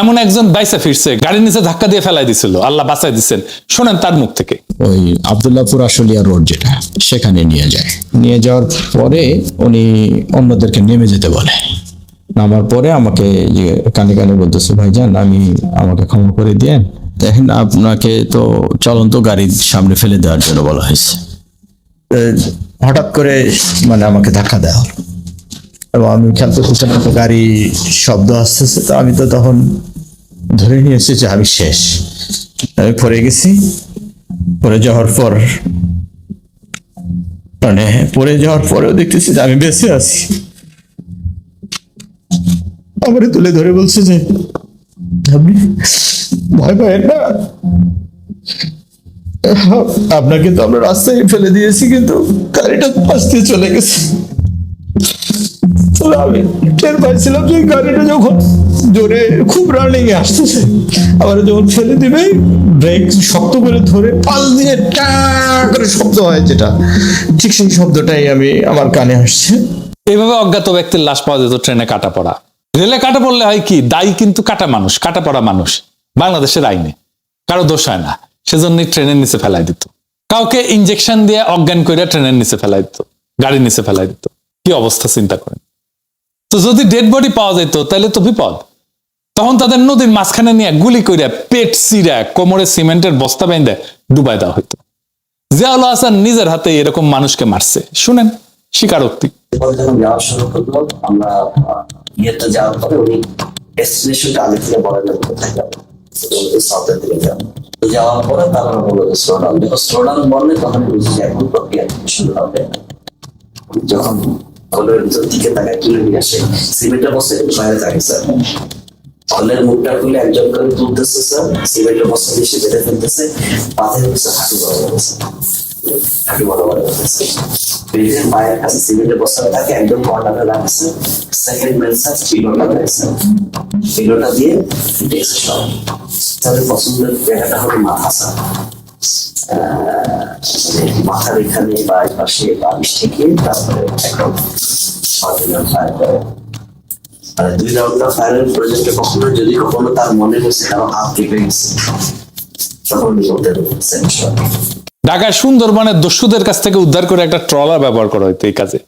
এমন একজন বাইসা ফিরছে, গাড়ির নিচে ধাক্কা দিয়ে ফেলাই দিছিল, আল্লাহ বাঁচাই দিচ্ছেন শোনেন তার মুখ থেকে। ওই আবদুল্লাপুর আশুলিয়া রোড যেটা, সেখানে নিয়ে যায়। নিয়ে যাওয়ার পরে উনি অন্যদেরকে নেমে যেতে বলে। নামার পরে আমাকে কানে কানে বলতেছে ভাইজান আমি আমাকে ক্ষমা করে দিয়ে দেখেন, আপনাকে তো চলন্ত গাড়ির সামনে ফেলে দেওয়ার জন্য বলা হয়েছে। হঠাৎ করে মানে আমাকে ধাক্কা দেওয়া হলো। এবং আমি খেয়াল করতেছিলাম তো গাড়ি শব্দ আসতেছে, তো আমি তো তখন ধরে নিয়েছি যে আমি শেষ। আমি পরে গেছি। পরে যাওয়ার পর মানে পরে যাওয়ার পরেও দেখতেছি যে আমি বেঁচে আছি। আমারে তুলে ধরে বলছে যে, আপনি ভয় পাবেন না। আপনাকে তো আমরা রাস্তায় ফেলে দিয়েছি, কিন্তু গাড়িটা পাশ দিয়ে চলে গেছে। আমি টের পাইছিলাম যে গাড়িটা যখন জোরে খুব রানিং এ আসতেছে। আবার যখন ফেলে দিবে ব্রেক শক্ত করে ধরে পাল দিয়ে টা করে শব্দ হয় যেটা। ঠিক সেই শব্দটাই আমি, আমার কানে আসছে। এইভাবে অজ্ঞাত ব্যক্তির লাশ পাওয়া যেত ট্রেনে কাটা পড়া। রেলে কাটা পড়লে হয় কি, দায়ী কিন্তু কাটা মানুষ, কাটা পড়া মানুষ। বাংলাদেশের আইনে। কারও দোষ হয় না, সেজন্যই ট্রেনের নিচে ফেলাই দিত। কাউকে ইঞ্জেকশন দিয়ে অজ্ঞান করে ট্রেনের নিচে ফেলাই দিত, গাড়ির নিচে ফেলাই দিত। কি অবস্থা, চিন্তা করেন। তো যদি ডেড বডি পাওয়া যেত তাহলে তো বিপদ। তখন তাদের নদীর মাঝখানে নিয়ে গুলি করে পেট চিরা কোমরে সিমেন্টের বস্তা বেঁধে ডুবাই দেওয়া হইতো। জিয়াউল হাসান নিজের হাতে এরকম মানুষকে মারছে। শুনেন, স্বীকারোক্তি। যখন কলের ভিতর দিকে তাকায় তুলে নিয়ে আসে, সিমেন্টের বস্তা বাইরে থাকে স্যার। হলের মুখটা খুলে একজন করে তুলতেছে, স্যার। সিমেন্টের বস্তা দিয়ে সে বেঁধে ফেলতেছে পাথের হচ্ছে হাঁটু বড় হয়েছে হাঁটু বড় বড় হয়েছে ব্রিজের পায়ের কাছে সিমেন্টের বস্তা থাকে, একদম সেকেন্ড স্যার চিলোটা চিলোটা দিয়ে ডেস্ক সব। তাদের পছন্দের জায়গাটা হলো মাথা, স্যার। মাথার এখানে বা পাশে বালিশ থেকে তারপরে করে দুই রাউন্ডার ফায়ারের প্রজেক্টে কখনো যদি কখনো তার মনে হয়েছে কারও হাত কেটে গেছে তখন বলতে পারছেন ঢাকায় সুন্দরবনের দস্যুদের কাছ থেকে উদ্ধার করে একটা ট্রলার ব্যবহার করা হইতো এই কাজে।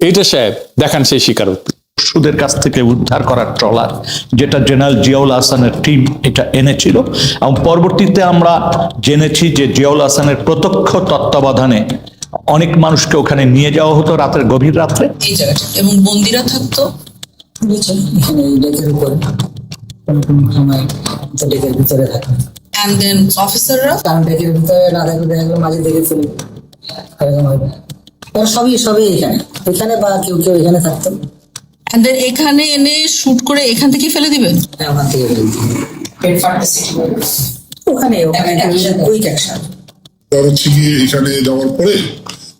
এইটা সাহেব দেখান সেই স্বীকারোক্তি। সুদের কাছ থেকে উদ্ধার করা ট্রলার যেটা জেনারেল জিয়াউল হাসানের টিম এটা এনেছিল। এবং পরবর্তীতে আমরা জেনেছি যে জিয়াউল হাসানের প্রত্যক্ষ তত্ত্বাবধানে অনেক মানুষকে ওখানে নিয়ে যাওয়া হতো রাতের গভীর রাত্রে। এই এবং বন্দিরা থাকতো। বুঝছেন এখানে এই ডেকের উপরে কোনো কোনো সময় ডেকের ভিতরে থাকে। অ্যান্ড দেন অফিসাররা কারণ ডেকের ভিতরে না থাকলে দেখা গেলো মাঝে দেখে ফেলি এরকম হবে ওরা সবই সবই এখানে। এখানে বা কেউ কেউ এখানে থাকতো। অ্যান্ড দেন এখানে এনে শুট করে এখান থেকে ফেলে দিবেন হ্যাঁ, ওখান থেকে ফেলি ওখানে ওখানে কুইক অ্যাকশন হচ্ছে গিয়ে এখানে যাওয়ার পরে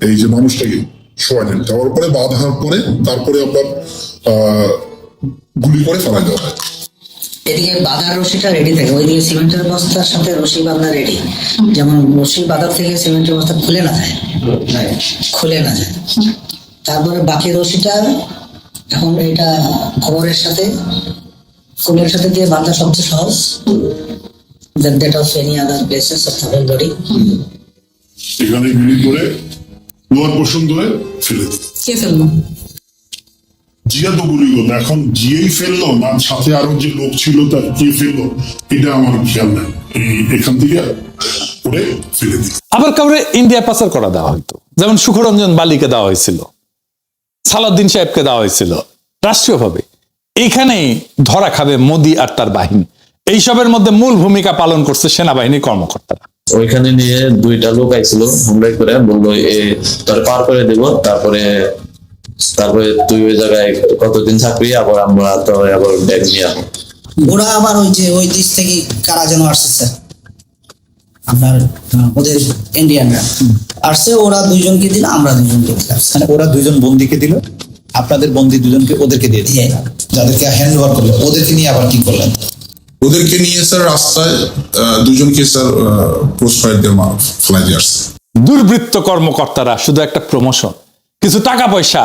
এই যে মানুষটাকে শোয়ালেন। যাওয়ার পরে বাঁধার পরে তারপরে আপনার আহ, গুলি করে ফেলা দেওয়া হয়। এদিকে বাঁধার রশিটা রেডি থাকে। ওইদিকে সিমেন্টের বস্তার সাথে রশি বাঁধা রেডি যেমন রশি বাঁধার থেকে সিমেন্টের বস্তা খুলে না যায়। খুলে না যায়। তারপরে বাকি রশিটা এখন এটা খবরের সাথে ফুলের সাথে দিয়ে বাঁধা সবচেয়ে সহজ। That of any other places of the whole body. এখানে গুলি করে লোয়ার পোর্শন ধরে ফেলে কে ফেলল? জিয়া তো গুলি করল এখন জিয়েই ফেলল না সাথে আরও যে লোক ছিল তার কে ফেলল এটা আমার খেয়াল নাই। এখান থেকে করে ফেলে দিত আবার কাউরে ইন্ডিয়া পাচার করা দেওয়া হইতো। যেমন সুখরঞ্জন বালিকে দেওয়া হয়েছিল সালাউদ্দিন সাহেবকে দেওয়া হয়েছিল রাষ্ট্রীয়ভাবে। এইখানেই ধরা খাবে মোদি আর তার বাহিনী। এইসবের মধ্যে মূল ভূমিকা পালন করছে সেনাবাহিনীর কর্মকর্তারা। ওইখানে নিয়ে দুইটা লোক আইছিল হুমড়াই করে বলল এ তোর পার করে দেব তারপরে তারপরে তুই ওই জায়গায় কতদিন থাকবি? আবার আমরা তো আবার ব্যাগ নিয়ে আসব। ওরা আবার ওই যে ওই দেশ থেকে কারা যেন আসছে আপনার ওদের ইন্ডিয়ানরা আসছে ওরা দুইজনকে দিল আমরা দুইজনকে দিলাম মানে ওরা দুজন বন্দিকে দিল? আপনাদের বন্দি দুজনকে ওদেরকে দিয়ে দিয়ে যাদেরকে হ্যান্ড ওভার করল ওদেরকে নিয়ে আবার কি করলেন? ওদেরকে নিয়ে স্যার রাস্তায় আহ, দুজনকে স্যার দিয়ে মা- আসছে। দুর্বৃত্ত কর্মকর্তারা শুধু একটা প্রমোশন কিছু টাকা পয়সা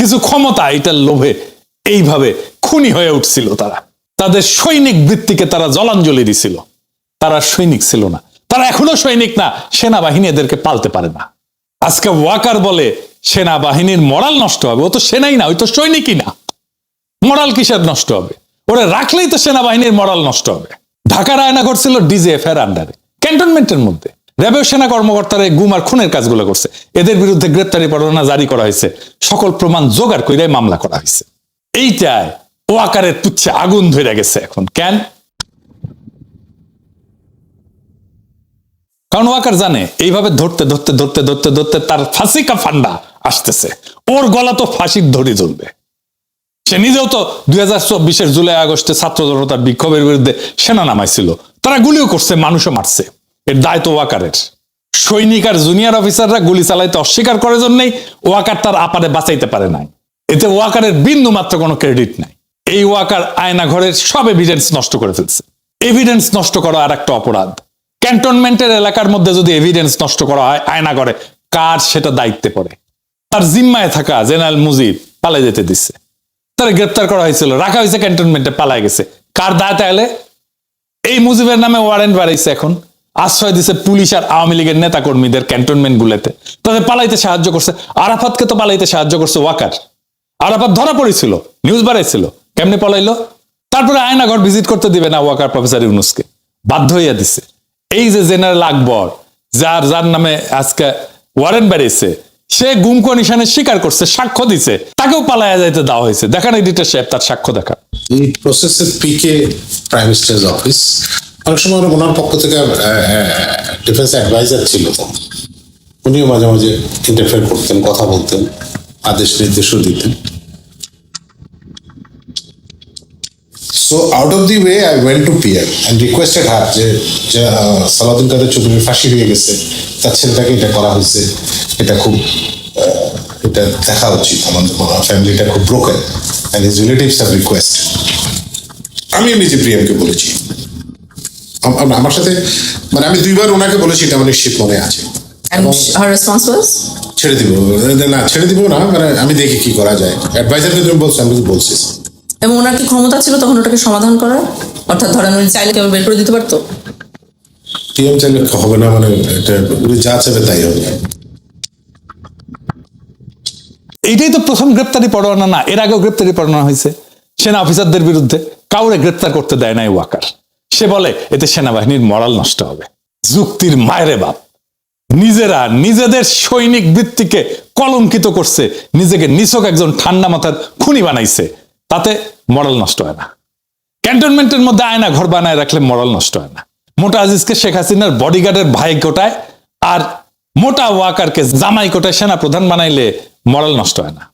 কিছু ক্ষমতা এটার লোভে এইভাবে খুনি হয়ে উঠছিল তারা। তাদের সৈনিক বৃত্তিকে তারা জলাঞ্জলি দিছিল। তারা সৈনিক ছিল না। তারা এখনও সৈনিক না, সেনাবাহিনী এদেরকে পালতে পারে না। আজকে ওয়াকার বলে, সেনাবাহিনীর মরাল নষ্ট হবে। ও তো সেনাই না, ওই তো সৈনিকই না। মরাল কিসের নষ্ট হবে? ওরা রাখলেই তো সেনাবাহিনীর মরাল নষ্ট হবে। ঢাকার আয়না করছিল ডিজিএফ এর আন্ডারে ক্যান্টনমেন্টের মধ্যে। র্যাবের সেনা কর্মকর্তারা এই গুম আর খুনের কাজগুলো করছে। এদের বিরুদ্ধে গ্রেপ্তারি পরোয়ানা জারি করা হয়েছে। সকল প্রমাণ জোগাড় করে মামলা করা হয়েছে। এইটায় ও আকারের পুচ্ছে আগুন ধরে গেছে এখন। কেন? কারণ ওয়াকার জানে, এইভাবে ধরতে ধরতে ধরতে ধরতে ধরতে তার ফাঁসিকা ফান্ডা আসতেছে। ওর গলা তো ফাঁসির ধরে জ্বলবে সে নিজেও তো দুই হাজার চব্বিশের জুলাই আগস্টে ছাত্র জনতার বিক্ষোভের বিরুদ্ধে সেনা নামাইছিল। তারা গুলিও করছে, মানুষও মারছে। এর দায় তো ওয়াকারের। সৈনিক আর জুনিয়র অফিসাররা গুলি চালাইতে অস্বীকার করার জন্যই ওয়াকার তার আপারে বাঁচাইতে পারে নাই। এতে ওয়াকারের বিন্দু মাত্র কোনো ক্রেডিট নাই। এই ওয়াকার আয়না ঘরের সব এভিডেন্স নষ্ট করে ফেলছে। এভিডেন্স নষ্ট করা আর একটা অপরাধ। ক্যান্টনমেন্টের এলাকার মধ্যে যদি এভিডেন্স নষ্ট করা হয় আয়না ঘরে কার সেটা দায়িত্বে পড়ে? তার জিম্মায় থাকা জেনারেল মুজিব পালাই যেতে দিচ্ছে তারা গ্রেপ্তার করা হয়েছিল, রাখা হয়েছে ক্যান্টনমেন্টে পালাই গেছে। কার দায় তাহলে এই মুজিবের নামে ওয়ারেন্ট বাড়াইছে এখন। আশ্রয় দিছে পুলিশ আর আওয়ামী লীগের নেতা কর্মীদের ক্যান্টনমেন্ট গুলোতে তাদের পালাইতে সাহায্য করছে। আরাফাতকে তো পালাইতে সাহায্য করছে ওয়াকার। আরাফাত ধরা পড়েছিল নিউজ বাড়াইছিল। কেমনে পলাইলো? তারপরে আয়নাঘর ভিজিট করতে দিবে না ওয়াকার প্রফেসর ইউনুসকে। বাধ্য হইয়া দিছে। এই যে জেনারেল আকবর, যার যার নামে আজকে ওয়ারেন্ট বেড়েছে, সে গুম কমিশনে স্বীকার করছে, সাক্ষ্য দিছে। তাকেও পালাইয়া যাইতে দেওয়া হয়েছে। দেখান এডিটর সাহেব তার সাক্ষ্য দেখা এই প্রসেসের পিকে প্রাইম মিনিস্টার্স অফিস অনেক সময় ওনার পক্ষ থেকে ডিফেন্স অ্যাডভাইজার ছিল তো। উনিও মাঝে মাঝে ইন্টারফেয়ার করতেন, কথা বলতেন, আদেশ নির্দেশও দিতেন। So out of the way I went to peer and requested her যে সালাউদ্দিন কাদের চৌধুরীর ফাঁসি হয়ে গেছে, তার ছেলেটাকে এটা করা হয়েছে। এটা খুব এটা দেখা উচিত আমাদের ফ্যামিলিটা খুব broken and his relatives have request আমিও নিজে প্রিয়ামকে বলেছি আম- আম- আমার সাথে মানে আমি দুইবার ওনাকে বলেছি এটা আমার নিশ্চিত মনে আছে? ছেড়ে দিব। না ছেড়ে দিব না মানে আমি দেখি কি করা যায়। অ্যাডভাইজারকে তুমি বলছো আমি বলছি। এবং ওনার কি ক্ষমতা ছিল তখন ওটাকে সমাধান করার? অর্থাৎ ধরেন উনি চাইলে কেউ বের করে দিতে পারতো? চাইলে হবে না মানে এটা উনি যা চাবে তাই হবে। এইটাই তো প্রথম গ্রেপ্তারি পরোয়ানা না এর আগেও গ্রেপ্তারি পরোয়ানা হয়েছে। সেনা অফিসারদের বিরুদ্ধে কাউরে গ্রেপ্তার করতে দেয় নাই ওয়াকার। সে বলে, এতে সেনাবাহিনীর মরাল নষ্ট হবে। যুক্তির মায়েরে বাপ। নিজেরা নিজেদের সৈনিক বৃত্তিকে কলঙ্কিত করছে, নিজেকে নিছক একজন ঠান্ডা মাথার খুনি বানাইছে, তাতে মরাল নষ্ট হয় না। ক্যান্টনমেন্টের মধ্যে আয়না ঘর বানায় রাখলে মরাল নষ্ট হয় না। মোটা আজিজকে শেখ হাসিনার বডিগার্ডের ভাই কোটায় আর মোটা ওয়াকারকে জামাই কোটায় সেনা প্রধান বানাইলে মরাল নষ্ট হয় না।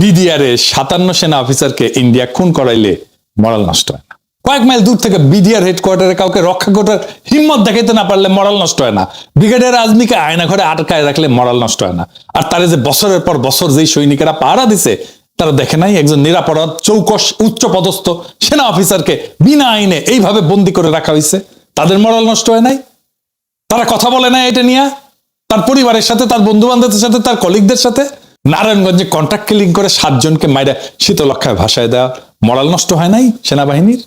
বিডিআর এ সাতান্ন সেনা অফিসারকে ইন্ডিয়া খুন করাইলে মরাল নষ্ট হয় না। কয়েক মাইল দূর থেকে বিডিআর হেডকোয়ার্টারে কাউকে রক্ষা করার হিম্মত দেখাইতে না পারলে মরাল নষ্ট হয় না। ব্রিগেডিয়ার আজমিকে আয়না ঘরে আটকায় রাখলে মরাল নষ্ট হয় না। আর তারে যে বছরের পর বছর যেই সৈনিকেরা পাহারা দিছে, তারা দেখে নাই একজন নিরাপরাধ, চৌকস, উচ্চ পদস্থ সেনা অফিসারকে বিনা আইনে এইভাবে বন্দি করে রাখা হয়েছে তাদের মরাল নষ্ট হয় নাই। তারা কথা বলে না এটা নিয়ে। তার পরিবারের সাথে, তার বন্ধু বান্ধবদের সাথে, তার কলিগদের সাথে। নারায়ণগঞ্জে কন্ট্রাক্ট কিলিং করে সাতজনকে মাইরা শীতলক্ষায় ভাষায় দেওয়া। মরাল নষ্ট হয় নাই সেনাবাহিনীর?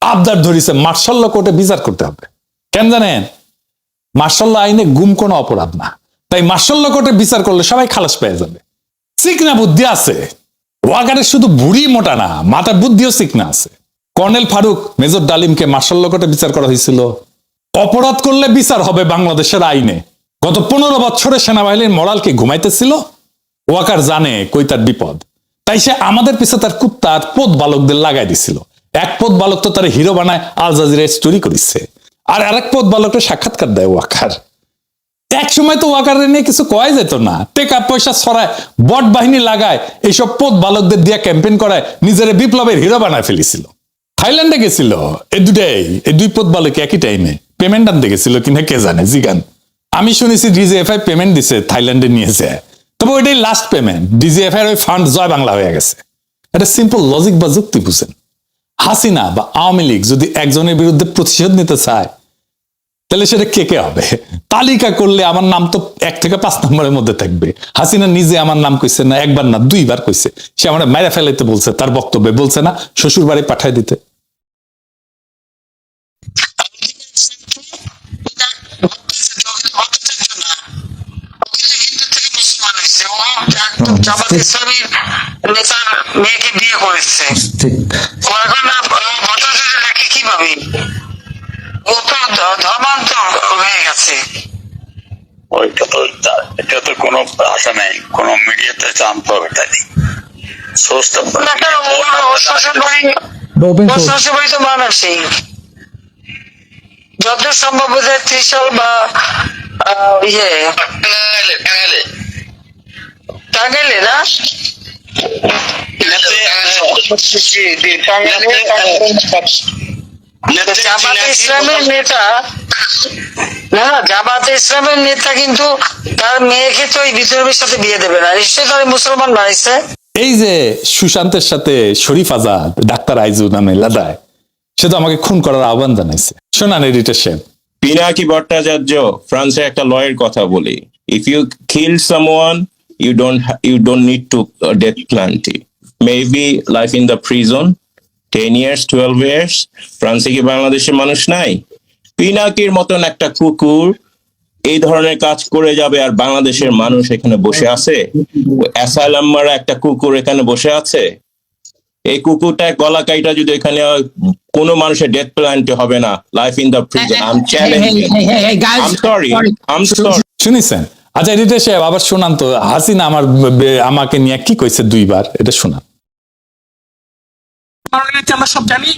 আবদার ধরিছে মার্শাল্লা কোর্টে বিচার করতে হবে। কেন জানেন? মার্শাল্লা আইনে গুম কোনো অপরাধ না। তাই মার্শাল্লা কোর্টে বিচার করলে সবাই খালাস পেয়ে যাবে। চিকনা বুদ্ধি আছে। ওয়াগারের শুধু বুড়ি মোটা না মাথার বুদ্ধিও চিকনা আছে। কর্নেল ফারুক, মেজর ডালিমকে মার্শাল্লা কোর্টে বিচার করা হয়েছিল। অপরাধ করলে বিচার হবে বাংলাদেশের আইনে। গত পনেরো বছরে সেনাবাহিনীর মরালকে ঘুমাইতেছিল? ওয়াকার জানে কই তার বিপদ। তাই সে আমাদের পিছে তার কুত্তার পোত বালকদের লাগাই দিছিল। এক পথ বালক তো তার হিরো বানায়, আল জাজিরায় স্টোরি করিচ্ছে আর আরেক পোত বালককে সাক্ষাৎকার দেয় ওয়াকার। এক সময় তো ওয়াকারে নিয়ে কিছু কয় যেত না। টেকা পয়সা ছড়ায়, বট বাহিনী লাগায়, এইসব পোত বালকদের দিয়া ক্যাম্পেইন করায়, নিজের বিপ্লবের হিরো বানায় ফেলেছিল। থাইল্যান্ডে গেছিল এই দুটাই এই দুই পথ বালক একই টাইমে পেমেন্ট আনতে গেছিল কিনা কে জানে, জিগান। আমি শুনেছি ডিজিএফআই পেমেন্ট দিছে, থাইল্যান্ডে নিয়েছে তবে ওইটাই লাস্ট পেমেন্ট ডিজিএফআই ওই ফান্ড জয় বাংলা হয়ে গেছে। এটা সিম্পল লজিক বা যুক্তি বুঝেন। হাসিনা বা আওয়ামী লীগ যদি একজনের বিরুদ্ধে প্রতিশোধ নিতে চায় তাহলে সেটা কে কে হবে? তালিকা করলে আমার নাম তো এক থেকে পাঁচ নম্বরের মধ্যে থাকবে। হাসিনা নিজে আমার নাম কইছে না একবার না দুইবার কইছে। সে আমার মেরে ফেলাইতে বলছে তার বক্তব্যে বলছে না শ্বশুর বাড়ি পাঠায় দিতে। জামাত ইসলামীর নেতার মেয়েকে বিয়ে করেছে। এখন ধর্মান্তর হয়ে গেছে। ওইটা তো এটা তো কোনো আশা নেই কোনো মিডিয়াতে জানতে হবে তাই। সোর্সটা না কেন ওর- ওর শ্বশুর বাড়ি ওর শ্বশুর বাড়ি তো মানুষই যত সম্ভব বোধ ত্রিশাল বা আহ, ইয়ে। টাঙ্গাইলে না? টাঙ্গাইলে। জামাতে ইসলামের নেতা। না জামাতে ইসলামের নেতা কিন্তু তার মেয়েকে তো এই বিদ্রোহের সাথে বিয়ে দেবে না। নিশ্চয়ই তার মুসলমান বানাইছে। এই যে সুশান্তের সাথে শরীফ আজাদ ডাক্তার আইজু নামে লাদায় সে তো আমাকে খুন করার আহ্বান জানাইছে। শোনান এডিটেশন। পিনাকি ভট্টাচার্য ফ্রান্সের একটা লয়ের কথা বলি। If you kill someone you don't you don't need to death penalty maybe life in the prison ten years twelve years ফ্রান্সে কি বাংলাদেশের মানুষ নাই? পিনাকির মতন একটা কুকুর এই ধরনের কাজ করে যাবে আর বাংলাদেশের মানুষ এখানে বসে আছে? একটা কুকুর এখানে বসে আছে? এই কুকুরটা গলা কাইটা যদি এখানে হয়, কোনো মানুষের ডেথ প্ল্যান্টে হবে না life in the prison I am challenging I am sorry I am sorry শুনিছেন? আচ্ছা এডিটর সাহেব আবার শোনান তো। হাসিনা আমার আমাকে নিয়ে কি কইছে দুইবার? এটা শোনান। কারণে আমরা সব জানি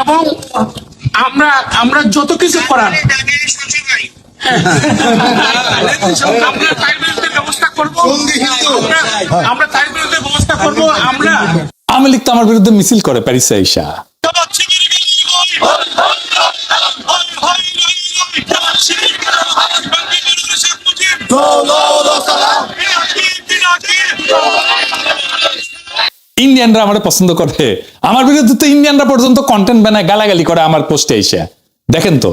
এবং আমরা আমরা যত কিছু করার হ্যাঁ। আমরা তার বিরুদ্ধে ব্যবস্থা করব আমরা- তার বিরুদ্ধে ব্যবস্থা করব আমরা আওয়ামী লীগ তো আমার বিরুদ্ধে মিছিল করে প্যারিসে আইসা ইন্ডিয়ানরা আমার পছন্দ করে। আমার বিরুদ্ধে তো ইন্ডিয়ানরা পর্যন্ত কন্টেন্ট বানায়, গালাগালি করে আমার পোস্টে এসে। দেখেন তো,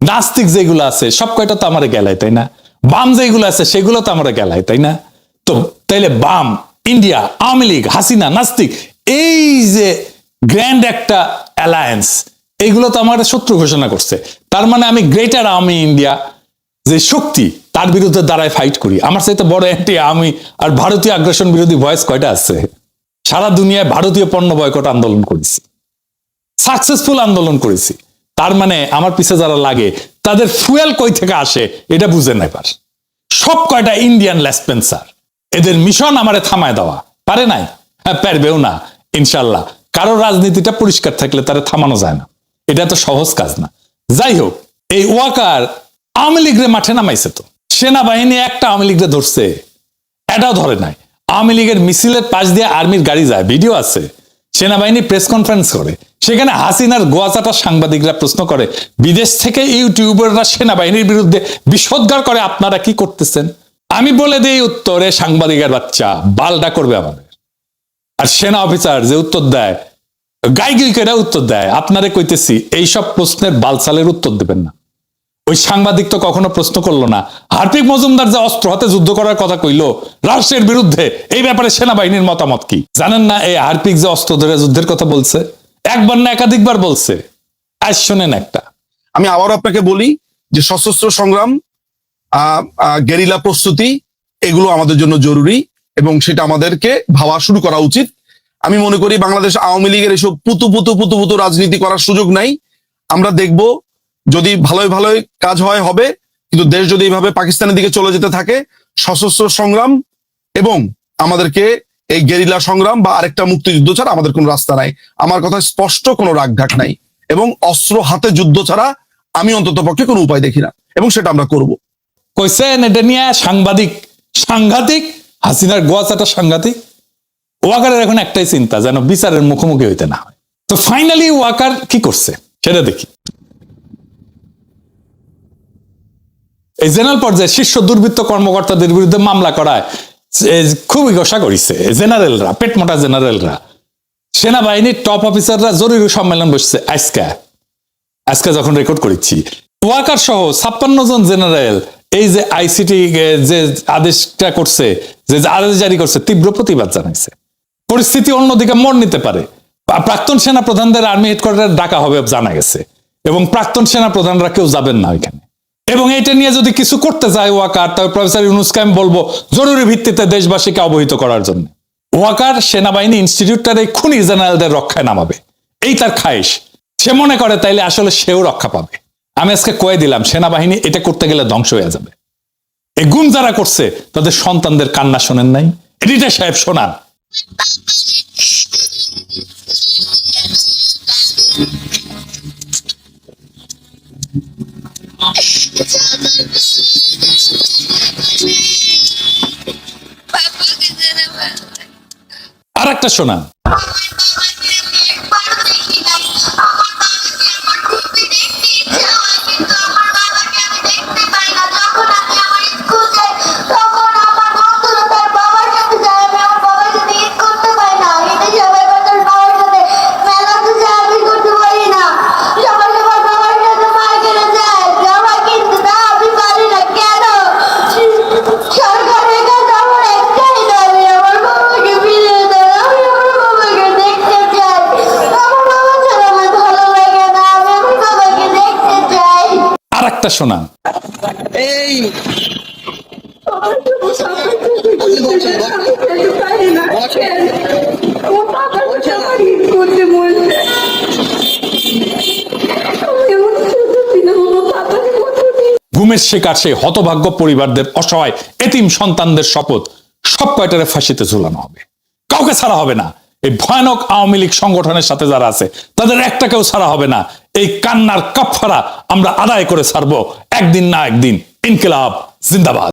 নাস্তিক যেগুলো আছে, সব কয়টা তো আমার গেলায়, তাই না? বাম যেগুলো আছে, সেগুলো তো আমার গেলায়, তাই না? তো, তাইলে বাম ইন্ডিয়া আওয়ামী লীগ, হাসিনা, নাস্তিক, এই যে গ্র্যান্ড একটা অ্যালায়েন্স এইগুলো তো আমার শত্রু ঘোষণা করছে। তার মানে আমি গ্রেটার আওয়ামী ইন্ডিয়া যে শক্তি, তার বিরুদ্ধে দাঁড়ায় ফাইট করি। আমার সাথে বড় একটি আমি আর ভারতীয় আগ্রাসন বিরোধী ভয়েস কয়টা আছে? সারা দুনিয়ায় ভারতীয় পণ্য বয়কট আন্দোলন করেছি। সাকসেসফুল আন্দোলন করেছি। তার মানে আমার পিছে যারা লাগে, তাদের ফুয়েল কই থেকে আসে এটা বুঝে নেবার সব কয়টা ইন্ডিয়ান লেসপেন্সার এদের মিশন আমারে থামায় দেওয়া। পারে নাই? হ্যাঁ পারবেও না, ইনশাল্লাহ। কারও রাজনীতিটা পরিষ্কার থাকলে তারা থামানো যায় না। এটা তো সহজ কাজ না। যাই হোক, এই ওয়াকার আওয়ামী লীগরে মাঠে নামাইছে তো। সেনাবাহিনী একটা আওয়ামী লীগরে ধরছে। এটাও ধরে নাই। আওয়ামী লীগের মিছিলের পাশ দিয়ে আর্মির গাড়ি যায়। ভিডিও আছে। সেনাবাহিনী প্রেস কনফারেন্স করে। সেখানে হাসিনার গোয়াচাটা সাংবাদিকরা প্রশ্ন করে, বিদেশ থেকে ইউটিউবাররা সেনাবাহিনীর বিরুদ্ধে বিষোদ্গার করে, আপনারা কি করতেছেন? আমি বলে দিই উত্তরে, সাংবাদিকের বাচ্চা বালডা করবে আমাদের। আর সেনা অফিসার যে উত্তর দেয় গাইগুইকেরা উত্তর দেয়, আপনারে কইতেছি, এইসব প্রশ্নের বালসালের উত্তর দেবেন না। ওই সাংবাদিক তো কখনো প্রশ্ন করল না। হার্পিক মজুমদার যে অস্ত্র হাতে যুদ্ধ করার কথা কইলো রাষ্ট্রের বিরুদ্ধে, এই ব্যাপারে সেনাবাহিনীর মতামত কি? জানেন না এই হার্পিক যে অস্ত্র ধরে যুদ্ধের কথা বলছে? একবার না একাধিকবার বলছে। আজ শোনেন একটা। আমি আবারও আপনাকে বলি যে সশস্ত্র সংগ্রাম গেরিলা প্রস্তুতি, এগুলো আমাদের জন্য জরুরি এবং সেটা আমাদেরকে ভাবা শুরু করা উচিত। আমি মনে করি বাংলাদেশ আওয়ামী লীগের এসব পুতু পুতু পুতু পুতু রাজনীতি করার সুযোগ নাই। আমরা দেখব যদি ভালোই ভালোই কাজ হয়, হবে। কিন্তু দেশ যদি এইভাবে পাকিস্তানের দিকে চলে যেতে থাকে, সশস্ত্র সংগ্রাম এবং আমাদেরকে এই গেরিলা সংগ্রাম বা আরেকটা মুক্তিযুদ্ধ ছাড়া আমাদের কোনো রাস্তা নাই। আমার কথা স্পষ্ট কোনো রাগঢাক নাই এবং অস্ত্র হাতে যুদ্ধ ছাড়া আমি অন্তত পক্ষে কোনো উপায় দেখি না এবং সেটা আমরা করব। কইছেন এটা নিয়ে সাংবাদিক, সাংঘাতিক? হাসিনার গোয়াচাটা সাংঘাতিক? ওয়াকারের এখন একটাই চিন্তা, যেন বিচারের মুখোমুখি হইতে না হয়। তো ফাইনালি ওয়াকার কি করছে? সেটা দেখি। এই জেনারেল পর্যায়ে শীর্ষ দুর্বৃত্ত কর্মকর্তাদের বিরুদ্ধে মামলা করায় খুবই ঘোষা করিছে। জেনারেলরা পেটমোটা জেনারেলরা। সেনাবাহিনীর টপ অফিসাররা জরুরি সম্মেলন বসছে আজকে। আজকে যখন রেকর্ড করেছি ওয়াকার সহ ছাপ্পান্ন জন জেনারেল এই যে আইসিটি যে আদেশটা করছে, যে আদেশ জারি করছে, তীব্র প্রতিবাদ জানাইছে। পরিস্থিতি অন্যদিকে মোড় নিতে পারে। প্রাক্তন সেনা প্রধানদের আর্মি হেডকোয়ার্টার ডাকা হবে জানা গেছে। এবং প্রাক্তন সেনা প্রধানরা কেউ যাবেন না ওইখানে। এবং এটা নিয়ে যদি কিছু করতে যায় ওয়াকার তবে প্রফেসর ইউনুসকে আমি বলব, জরুরি ভিত্তিতে দেশবাসীকে অবহিত করার জন্য। ওয়াকার সেনাবাহিনী ইনস্টিটিউটটার এই খুনি জেনারেলদের রক্ষায় নামাবে। এই তার খায়েশ। সে মনে করে তাইলে আসলে সেও রক্ষা পাবে। আমি আজকে কয়ে দিলাম, সেনাবাহিনী এটা করতে গেলে ধ্বংস হয়ে যাবে। এই গুম যারা করছে, তাদের সন্তানদের কান্না শোনেন নাই। এডিটার সাহেব শোনান। আর একটা শোনান। একটা শোনান এই। ঘুমের শিকার সেই হতভাগ্য পরিবারদের অসহায় এতিম সন্তানদের শপথ সব কয়টারে ফাঁসিতে ঝুলানো হবে? কাউকে ছাড়া হবে না। এই ভয়ানক আওয়ামী লীগ সংগঠনের সাথে যারা আছে, তাদের একটা কেউ ছাড়া হবে না। এই কান্নার কাফারা আমরা আদায় করে ছাড়বো, একদিন না একদিন। ইনকিলাব, জিন্দাবাদ।